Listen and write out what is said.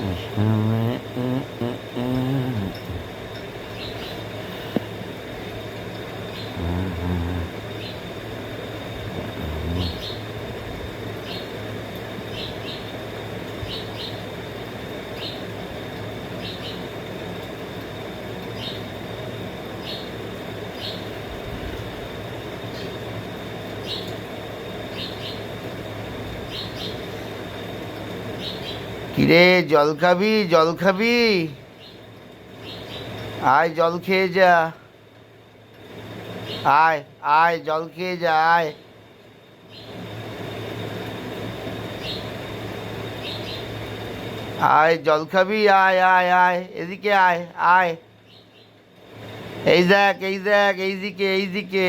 Mm-hmm. mm-hmm. কিরে, জল খাবি জল খাবি? আয়, জল খেয়ে যা। আয় আয়, জল খেয়ে যা, আয়। আয়, জল খাবি, আয় আয় আয়। এদিকে আয় আয়। এই দেখ এই দেখ এইদিকে এইদিকে